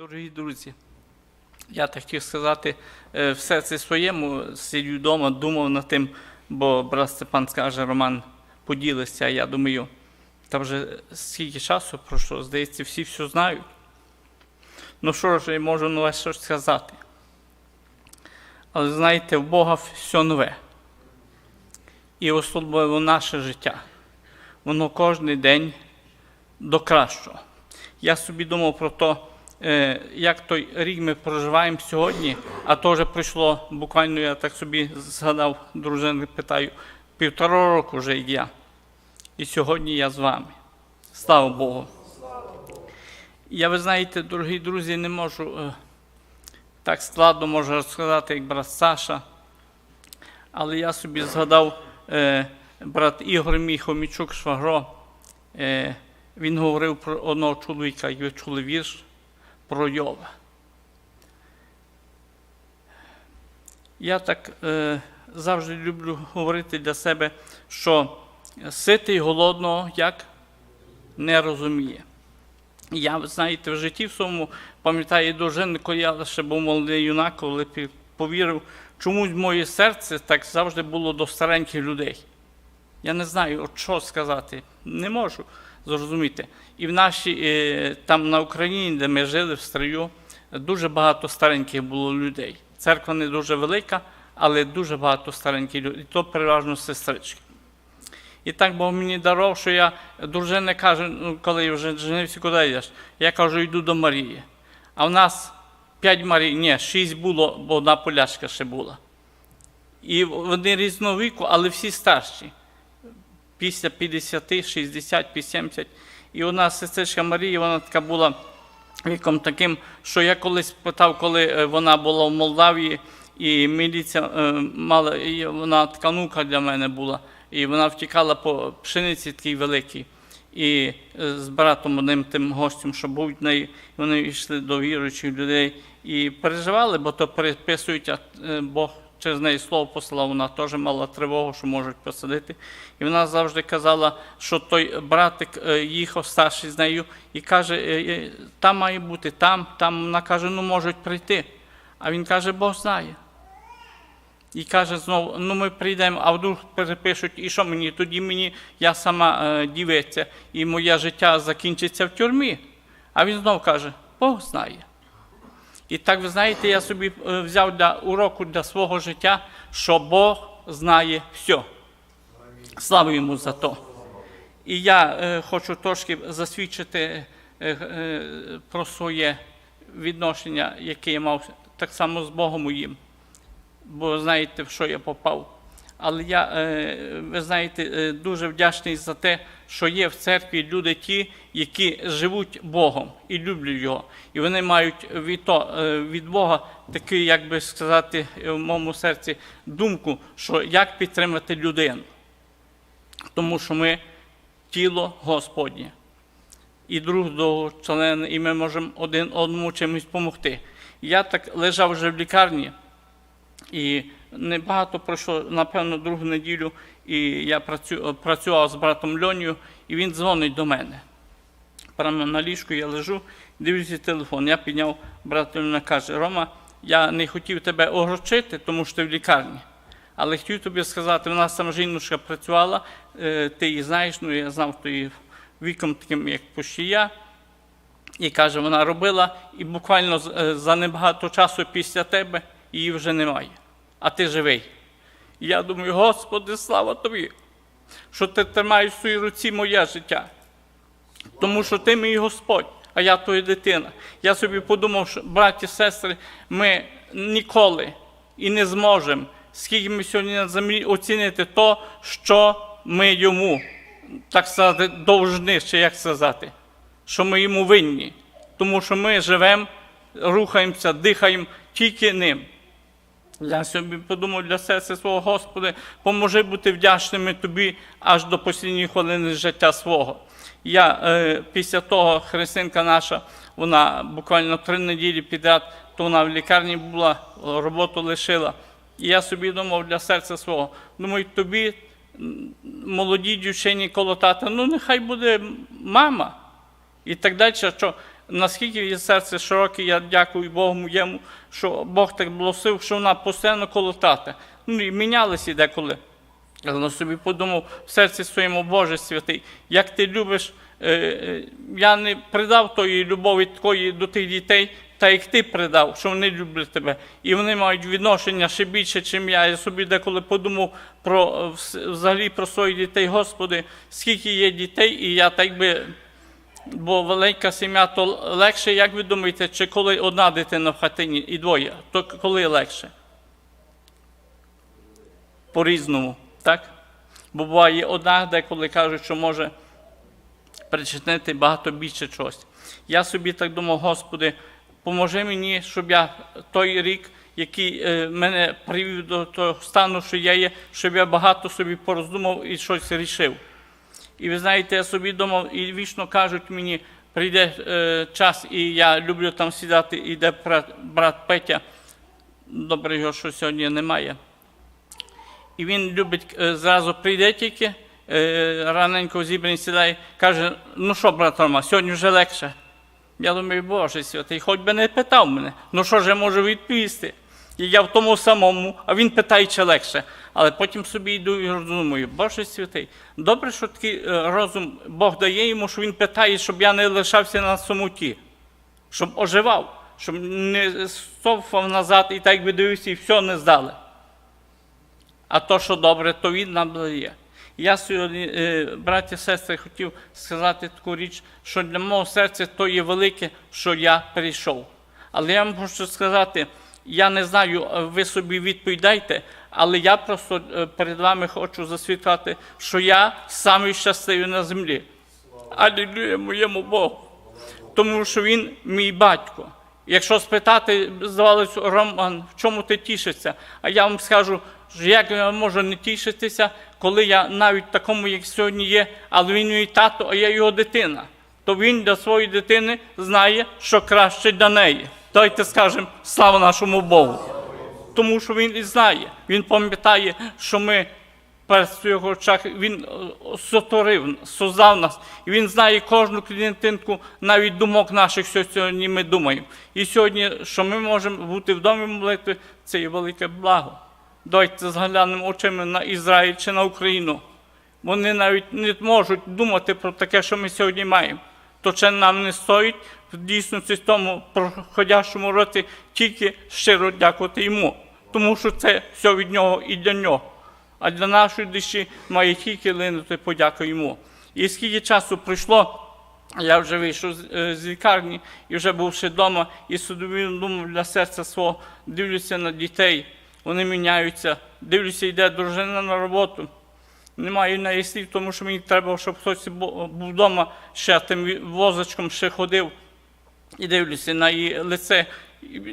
Дорогі друзі, я так хотів сказати, е, все це своєму сидю вдома, думав над тим, бо брат Степан скаже, Роман поділиться, а я думаю, та вже скільки часу пройшло, здається, всі все знають. Ну що ж, я можу нове щось сказати. Але знаєте, в Бога все нове. І особливо наше життя. Воно кожен день до кращого. Я собі думав про те, як той рік ми проживаємо сьогодні, а то вже пройшло буквально, я так собі згадав, дружини питаю, півтора року вже я. І сьогодні я з вами. Слава Богу. Я, ви знаєте, дорогі друзі, не можу е, так складно можу розказати, як брат Саша. Але я собі згадав е, брат Ігор мій Хомічук Швагро. Е, він говорив про одного чоловіка, як ви чули вірш про Йова. Я так е, завжди люблю говорити для себе, що ситий голодного як не розуміє. Я, знаєте, в житті в своєму пам'ятаю дуже, коли я ще був молодий юнак, коли повірив, чомусь моє серце так завжди було до стареньких людей. Я не знаю, от що сказати, не можу зрозуміти. І в нашій, е, там на Україні, де ми жили в строю, дуже багато стареньких було людей. Церква не дуже велика, але дуже багато стареньких людей. І то переважно сестрички. І так Бог мені дарував, що я дружина каже, ну, коли я вже женився, куди йдеш? Я кажу, йду до Марії. А в нас п'ять Марій, ні, шість було, бо одна полячка ще була. І вони різного віку, але всі старші. Після 50, 60, 70. І у нас сестричка Марія, вона така була віком таким, що я колись питав, коли е, вона була в Молдавії, і міліція е, мала, і вона така нука для мене була, і вона втікала по пшениці такій великій. І е, з братом одним тим гостем, що був в неї, вони йшли до віруючих людей і переживали, бо то переписують, а Бог через неї слово послав, вона теж мала тривогу, що можуть посадити. І вона завжди казала, що той братик е, їхав старший з нею і каже, е, е, там має бути, там, там. Вона каже, ну можуть прийти. А він каже, Бог знає. І каже знову, ну ми прийдемо, а вдруг перепишуть, і що мені? Тоді мені я сама е, дівиця, і моє життя закінчиться в тюрмі. А він знов каже, Бог знає. І так, ви знаєте, я собі е, взяв для уроку для свого життя, що Бог знає все. Слава йому за то. І я е, хочу трошки засвідчити е, е, про своє відношення, яке я мав так само з Богом моїм. Бо знаєте, в що я попав. Але я, е, ви знаєте, е, дуже вдячний за те, що є в церкві люди ті, які живуть Богом і люблять Його. І вони мають від, то, е, від Бога таку, як би сказати, в моєму серці думку, що як підтримати людину. Тому що ми тіло Господнє. І друг до член, і ми можемо один одному чимось допомогти. Я так лежав вже в лікарні. І небагато пройшло, напевно, другу неділю, і я працю, працював з братом Льонію, і він дзвонить до мене. Прямо на ліжку я лежу, дивлюся телефон. Я підняв брат Льоня, каже, Рома, я не хотів тебе огорчити, тому що ти в лікарні. Але хотів тобі сказати, в нас там жіночка працювала, е, ти її знаєш, ну я знав її віком таким, як почти я. І каже, вона робила, і буквально е, за небагато часу після тебе її вже немає. А ти живий. І я думаю, Господи, слава тобі, що ти тримаєш в своїй руці моє життя. Тому що ти мій Господь, а я твоя дитина. Я собі подумав, що браті, сестри, ми ніколи і не зможемо, скільки ми сьогодні на землі оцінити то, що ми йому, так сказати, довжни, чи як сказати, що ми йому винні. Тому що ми живемо, рухаємося, дихаємо тільки ним. Я собі подумав для серця свого Господи, поможи бути вдячними тобі аж до останньої хвилини життя свого. Я е, після того христинка наша, вона буквально три неділі підряд, то вона в лікарні була, роботу лишила. І я собі думав для серця свого, думаю, тобі, молодій дівчині коло тата, ну нехай буде мама. І так далі, що наскільки її серце широке, я дякую Богу моєму, що Бог так благословив, що вона постійно коло тата. Ну і мінялися деколи. Але собі подумав в серці своєму, Боже святий, як ти любиш, е, е, я не придав тої любові такої до тих дітей, та як ти придав, що вони люблять тебе. І вони мають відношення ще більше, чим я. Я собі деколи подумав про е, взагалі про своїх дітей, Господи, скільки є дітей, і я так би. Бо велика сім'я, то легше, як ви думаєте, чи коли одна дитина в хатині і двоє, то коли легше? По-різному, так? Бо буває одна, деколи кажуть, що може причинити багато більше чогось. Я собі так думав, Господи, поможи мені, щоб я той рік, який е, мене привів до того стану, що я є, щоб я багато собі пороздумав і щось рішив. І ви знаєте, я собі думав, і вічно кажуть мені, прийде е, час, і я люблю там сідати, іде брат, брат Петя. Добре, його що сьогодні немає. І він любить е, зразу прийде тільки, е, раненько в зібрані сідає, каже: ну що, брат Рома, сьогодні вже легше. Я думаю, Боже святий, хоч би не питав мене, ну що ж я можу відповісти? І я в тому самому, а він питає, чи легше. Але потім собі йду і роздумую, Боже святий, добре, що такий е, розум Бог дає йому, що він питає, щоб я не лишався на самоті, щоб оживав, щоб не стовфав назад і так би дивився, і все не здали. А то, що добре, то він нам дає. Я сьогодні, е, браті і сестри, хотів сказати таку річ, що для мого серця то є велике, що я прийшов. Але я вам хочу сказати, я не знаю, е, ви собі відповідайте, але я просто е, перед вами хочу засвідкати, що я самий щасливий на землі. Алілюя моєму Богу. Тому що він мій батько. Якщо спитати, здавалось, Роман, в чому ти тішишся? А я вам скажу, що як я можу не тішитися, коли я навіть такому, як сьогодні є, але він мій тато, а я його дитина. То він для своєї дитини знає, що краще для неї. Давайте скажемо слава нашому Богу. Тому що він і знає. Він пам'ятає, що ми перст в його очах, він е, сотворив, создав нас. І він знає кожну клітинку, навіть думок наших, що сьогодні ми думаємо. І сьогодні, що ми можемо бути в домі молитви, це є велике благо. Давайте зглянемо очима на Ізраїль чи на Україну. Вони навіть не можуть думати про таке, що ми сьогодні маємо. То це нам не стоїть в дійсності в тому проходящому році тільки щиро дякувати йому, тому що це все від нього і для нього. А для нашої душі має тільки линути подяка йому. І скільки часу пройшло, я вже вийшов з, е, лікарні і вже бувши вдома, і собі думав для серця свого, дивлюся на дітей, вони міняються, дивлюся, йде дружина на роботу. Немає неї слів, тому що мені треба, щоб хтось бу- був вдома ще тим возочком ще ходив і дивлюся на її лице.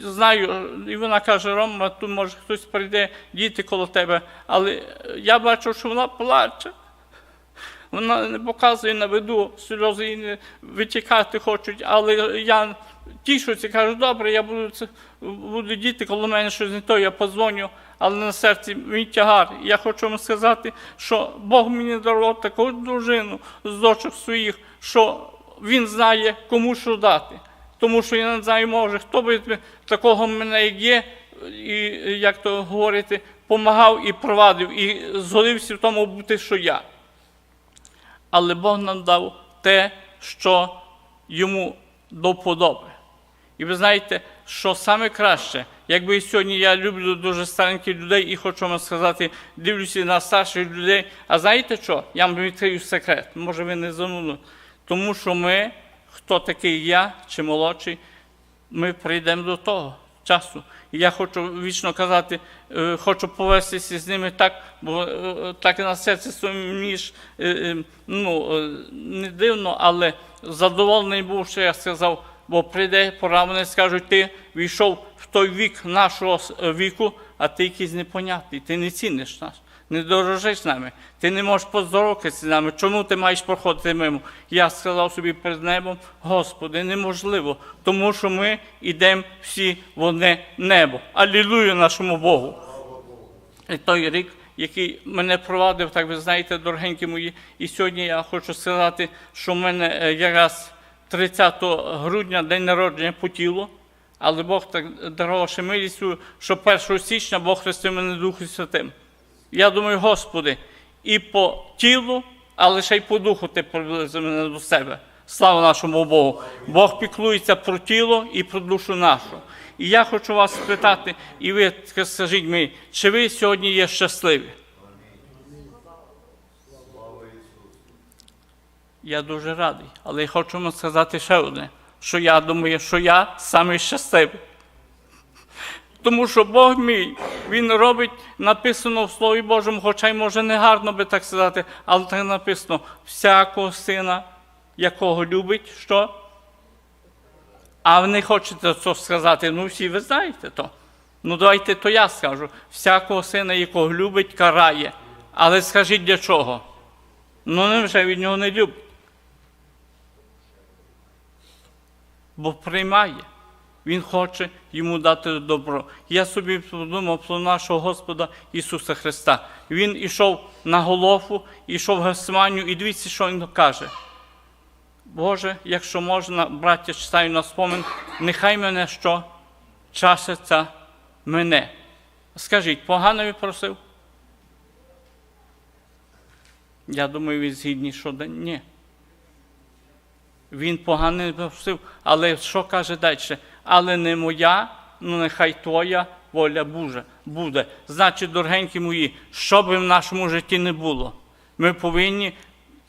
Знаю, і вона каже: Рома, тут може хтось прийде, діти коло тебе. Але я бачу, що вона плаче. Вона не показує на виду, сльози витікати хочуть, але я тішуся, кажу, добре, я буду це буду діти коло мене щось не то, я позвоню, але на серці мій тягар. Я хочу вам сказати, що Бог мені дарував таку дружину з дочок своїх, що він знає, кому що дати. Тому що я не знаю, може, хто би такого мене як є, і як то говорити, помагав і провадив, і згодився в тому бути, що я але Бог нам дав те, що йому до вподоби. І ви знаєте, що саме краще, якби сьогодні я люблю дуже стареньких людей і хочу вам сказати, дивлюся на старших людей. А знаєте що? Я вам відкрию секрет, може ви не занули. Тому що ми, хто такий я чи молодший, ми прийдемо до того часу. І я хочу вічно казати, е, хочу повестися з ними так, бо е, так на серці ж е, ну, не дивно, але задоволений був, що я сказав, бо прийде пора, вони скажуть, ти війшов в той вік нашого віку, а ти якийсь непонятний, ти не ціниш нас. Не дорожиш нами, ти не можеш поздоровкатися з нами. Чому ти маєш проходити мимо? Я сказав собі перед небом, Господи, неможливо, тому що ми йдемо всі в одне небо. Алілуя нашому Богу. І той рік, який мене провадив, так ви знаєте, дорогенькі мої. І сьогодні я хочу сказати, що в мене е, якраз 30 грудня день народження по тілу, але Бог так дарував ще милістю, що 1 січня Бог хрестив мене Духом Святим. Я думаю, Господи, і по тілу, але ще й по духу ти приблизив мене до себе. Слава нашому Богу. Бог піклується про тіло і про душу нашу. І я хочу вас спитати, і ви скажіть мені, чи ви сьогодні є щасливі? Я дуже радий, але я хочу вам сказати ще одне, що я думаю, що я самий щасливий. Тому що Бог мій, Він робить, написано в Слові Божому, хоча й може не гарно би так сказати, але так написано, всякого сина, якого любить, що? А ви не хочете це сказати, ну всі ви знаєте то. Ну давайте то я скажу. Всякого сина, якого любить, карає. Але скажіть для чого? Ну невже від нього не любить? Бо приймає. Він хоче йому дати добро. Я собі подумав про нашого Господа Ісуса Христа. Він ішов на голову, ішов в Гесманію, і дивіться, що він каже. Боже, якщо можна, браття, читаю на спомин, нехай мене що часиться мене. Скажіть, погано він просив? Я думаю, він згідний, що ні. Він погано просив, але що каже далі? Але не моя, ну нехай твоя воля Божа буде. Значить, дорогенькі мої, що би в нашому житті не було, ми повинні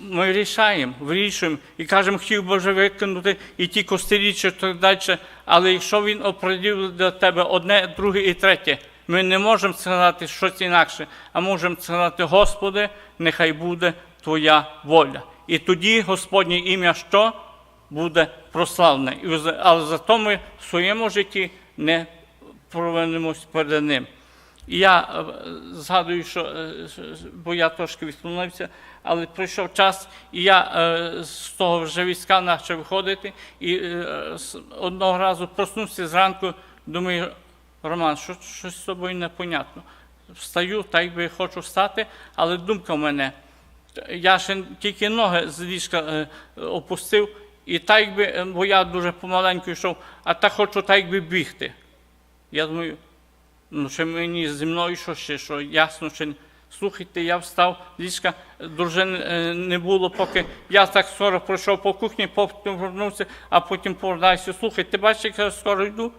ми рішаємо, вирішуємо і кажемо, хотів Боже виконати і ті костелі чи так далі. Але якщо він оприділив для тебе одне, друге і третє, ми не можемо сказати щось інакше, а можемо сказати, Господи, нехай буде Твоя воля. І тоді Господнє ім'я що? Буде за- Але зато ми в своєму житті не провинимось перед ним. І я е, згадую, що, е, бо я трошки відклонився, але пройшов час, і я е, з того вже війська почав виходити, і одного разу проснувся зранку, думаю, Роман, що, щось з тобою непонятно. Встаю, так би хочу встати, але думка в мене. Я ще тільки ноги з ліжка опустив, і так би, е, бо я дуже помаленьку йшов, а так хочу так би бігти. Я думаю, Ну, ще мені зі мною що ще, що ясно, що слухайте, я встав, ліжка дружини е, не було, поки я так скоро пройшов по кухні, потім повернувся, а потім повертаюся. Слухайте, бачите, як я скоро йду.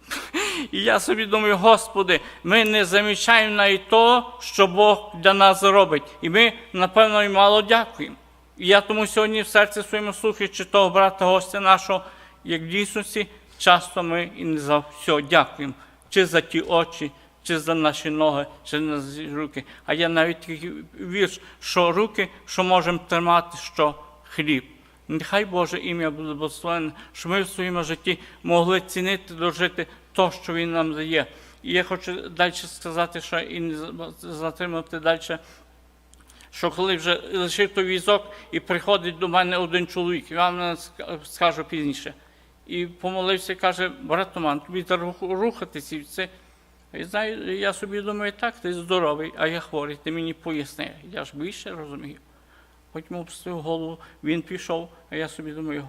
І я собі думаю, Господи, ми не замічаємо навіть того, що Бог для нас робить. І ми, напевно, і мало дякуємо. І я тому сьогодні в серці своєму слухаючи того брата гостя нашого, як в дійсності, часто ми і не за все дякуємо. Чи за ті очі, чи за наші ноги, чи за руки. А я навіть вірш, що руки, що можемо тримати, що хліб. Нехай Боже ім'я буде благословенне, що ми в своєму житті могли цінити, дожити то, що Він нам дає. І я хочу далі сказати, що і не затримати далі, що коли вже лишив той візок і приходить до мене один чоловік, я вам скажу пізніше. І помолився, каже, брат Томан, тобі треба рухатися і все. І знаю, я собі думаю, так, ти здоровий, а я хворий, ти мені поясни. Я ж більше розумію. Потім опустив голову, він пішов, а я собі думаю,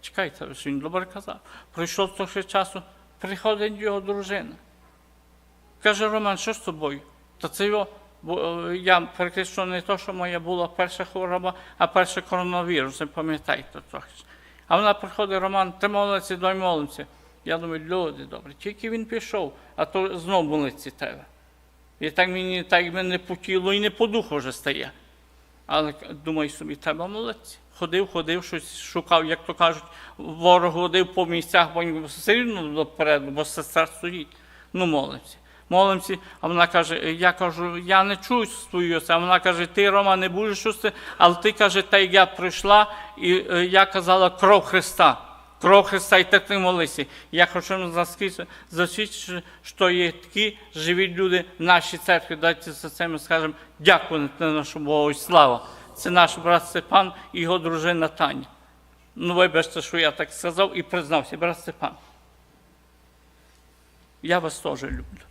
чекайте, що він добре казав. Пройшло трохи часу, приходить його дружина. Каже, Роман, що з тобою? Та це його, бо е, я перекричу не то, що моя була перша хвороба, а перший коронавірус, не пам'ятаєте трохи. А вона приходить, Роман, ти молиться, дай молимося. Я думаю, люди добре, тільки він пішов, а то знов молиться тебе. І так мені так би не по тілу і не по духу вже стає. Але думаю собі, треба молитися. Ходив, ходив, щось шукав, як то кажуть, ворог ходив по місцях, бо все рівно допереду, бо сестра стоїть. Ну, молимося. Молимося, а вона каже, я кажу, я не чую свою, а вона каже, ти, Рома, не будеш чути, але ти каже, та я прийшла, і е, я казала кров Христа. Кров Христа, і так ти молися. Я хочу засвідчити, що є такі живі люди в нашій церкві. Дайте за це ми скажемо дякувати нашому Богу і слава. Це наш брат Степан і його дружина Таня. Ну, вибачте, що я так сказав і признався, брат Степан. Я вас теж люблю.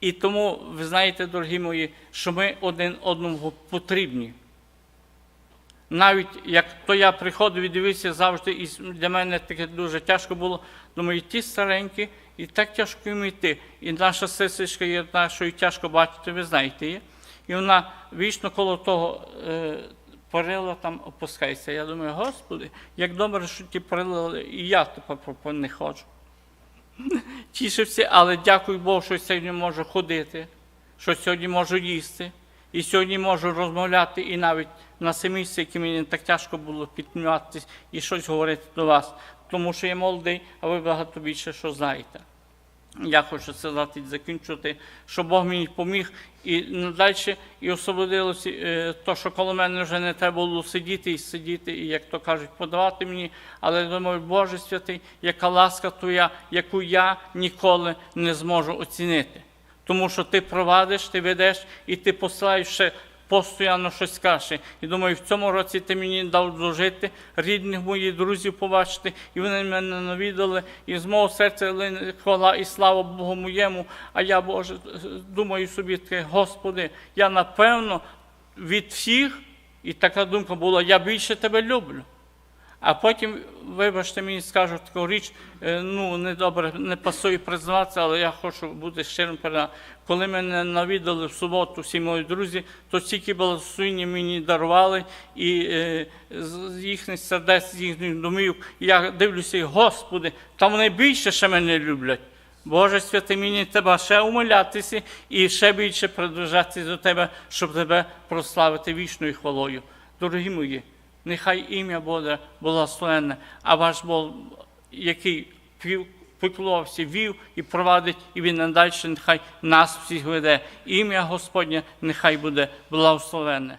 І тому, ви знаєте, дорогі мої, що ми один одному потрібні. Навіть як то я приходив і дивився завжди, і для мене таке дуже тяжко було. Думаю, ті старенькі, і так тяжко їм йти. І наша сестричка є одна, що їй тяжко бачити, ви знаєте її. І вона вічно коло того е, перила там опускається. Я думаю, Господи, як добре, що ті перила, і я тепер не ходжу. Тішився, але дякую Богу, що сьогодні можу ходити, що сьогодні можу їсти, і сьогодні можу розмовляти і навіть на семісті, які мені так тяжко було підніматися і щось говорити до вас, тому що я молодий, а ви багато більше що знаєте. Я хочу сказати і закінчити, що Бог мені поміг і надалі, і освободилося е, то, що коло мене вже не треба було сидіти і сидіти, і як то кажуть, подавати мені. Але думаю, Боже святий, яка ласка твоя, яку я ніколи не зможу оцінити. Тому що ти провадиш, ти ведеш і ти посилаєш ще постійно щось каже. І думаю, в цьому році ти мені дав дожити, рідних моїх друзів побачити, і вони мене навідали, і з мого серця хвала і слава Богу моєму. А я, Боже, думаю собі, таке, Господи, я напевно від всіх, і така думка була, я більше тебе люблю. А потім, вибачте, мені скажуть таку річ, е, ну недобре, не пасує признаватися, але я хочу бути щирим перед. Коли мене навідали в суботу всі мої друзі, то стільки благословення мені дарували і е, з їхніх сердець, з їхніх домів. Я дивлюся, Господи, там вони більше ще мене люблять. Боже святий, мені треба ще умолятися і ще більше приближатися до Тебе, щоб Тебе прославити вічною хвалою. Дорогі мої, нехай ім'я буде благословенне, а ваш Бог, який піклувався, вів і провадить, і він надалі нехай нас всіх веде. Ім'я Господнє нехай буде благословенне.